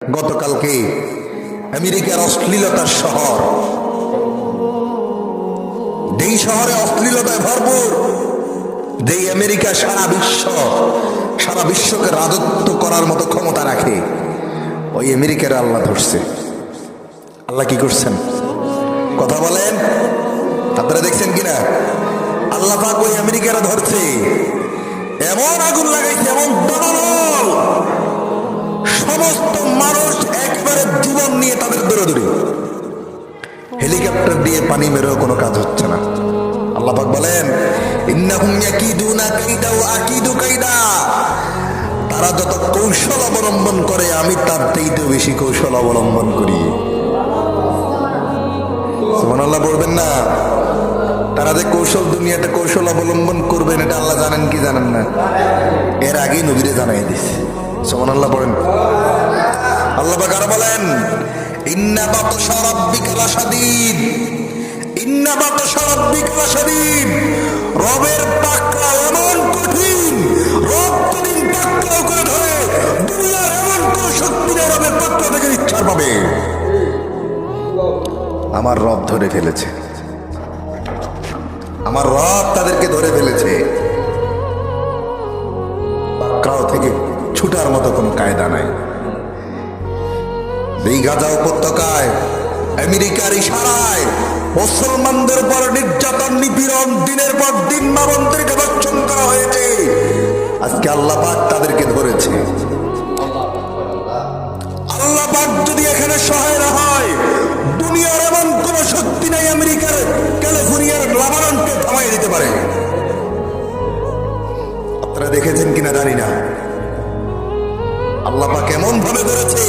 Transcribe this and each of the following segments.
গতকালকে আমেরিকার অশ্লীলতার শহর। যেই শহরে অশ্লীলতায় ভরপুর, যেই আমেরিকা সারা বিশ্ব, সারা বিশ্বকে রাজত্ব করার মতো ক্ষমতা রাখে, ওই আমেরিকার আল্লাহ ধরছে। আল্লাহ কি করছেন? কথা বলেন। আপনারা দেখছেন কিনা? আল্লাহ পাক ওই আমেরিকারা ধরছে। এমন আগুন লাগাইছে, এমন সমস্ত মানুষ একবারে জীবন নিয়ে তাদের দৌড়ে হেলিকপ্টার দিয়ে পানি মেরেও কোনো কাজ হচ্ছে না। আল্লাহ পাক বলেন তারা যত কৌশল অবলম্বন করে, আমি তার চাইতেও বেশি কৌশল অবলম্বন করি। সুবহানাল্লাহ বলবেন না। তারা যে কৌশল দুনিয়াতে কৌশল অবলম্বন করবেন, এটা আল্লাহ জানেন কি জানেন না? এর আগেই নবীরে জানাই দিছে। পড়েন। আল্লাহ পাক আরও বলেন, ইন্না বাতশা রাব্বিকা লাশাদীদ। ইন্না বাতশা রাব্বিকা লাশাদীদ। রবের পাকড়া এমন কঠিন, রব কঠিন পাকড়াও করে ধরে। দুনিয়ার এমন কোন শক্তি নেই রবের পাকড়া থেকে ইচ্ছার পাবে। আমার রব ধরে ফেলেছে। আমার রব তাদেরকে ধরে ফেলেছে। পাকড়াও থেকে ছুটার মতো কোনো কায়দা নাই। এই গাজা উপত্যকায়, আমেরিকার ইশারায় মুসলমানদের পর নির্যাতন, নিপীড়ন, দিনের পর দিন মামন্ত্রীকে ভক্ষণ করা হয়েছে। আজকে আল্লাহ পাক তাদেরকে ধরেছে। আল্লাহ পাক যদি এখানে সহায় না হয়, দুনিয়ার এমন কোন শক্তি নাই আমেরিকার, ক্যালিফোর্নিয়ার, লাবাননকে থামাই দিতে পারে। আপনারা দেখেছেন কিনা জানি না। আল্লাহ পাক এমন ভাবে ধরেছে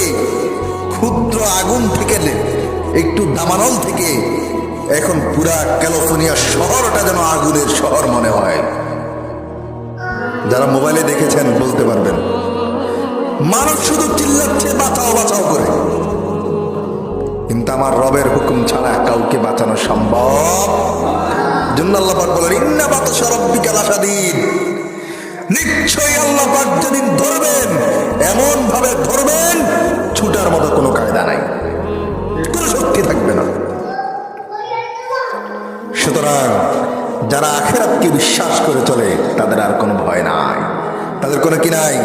ক্ষুদ্র আগুন থেকে একটু দামানল থেকে, এখন পুরা ক্যালিফোর্নিয়া শহরটা যেন আগুনের শহর মনে হয়। যারা মোবাইলে দেখেছেন বলতে পারবেন, মানুষ শুধু চিল্লাচ্ছে, বাঁচাও বাঁচাও করে। কিন্তু আমার রবের হুকুম ছাড়া কাউকে বাঁচানো সম্ভব। জন্য আল্লাহ পাক বলেন ইন্না বাতাসা রব্বিকা লাশাদীদ নিশ্চয়ই আল্লাহ পাক যেদিন ধরবেন যারা আখেরাতকে বিশ্বাস করে চলে তাদের আর কোনো ভয় নাই। তাদের কোনো কি নাই?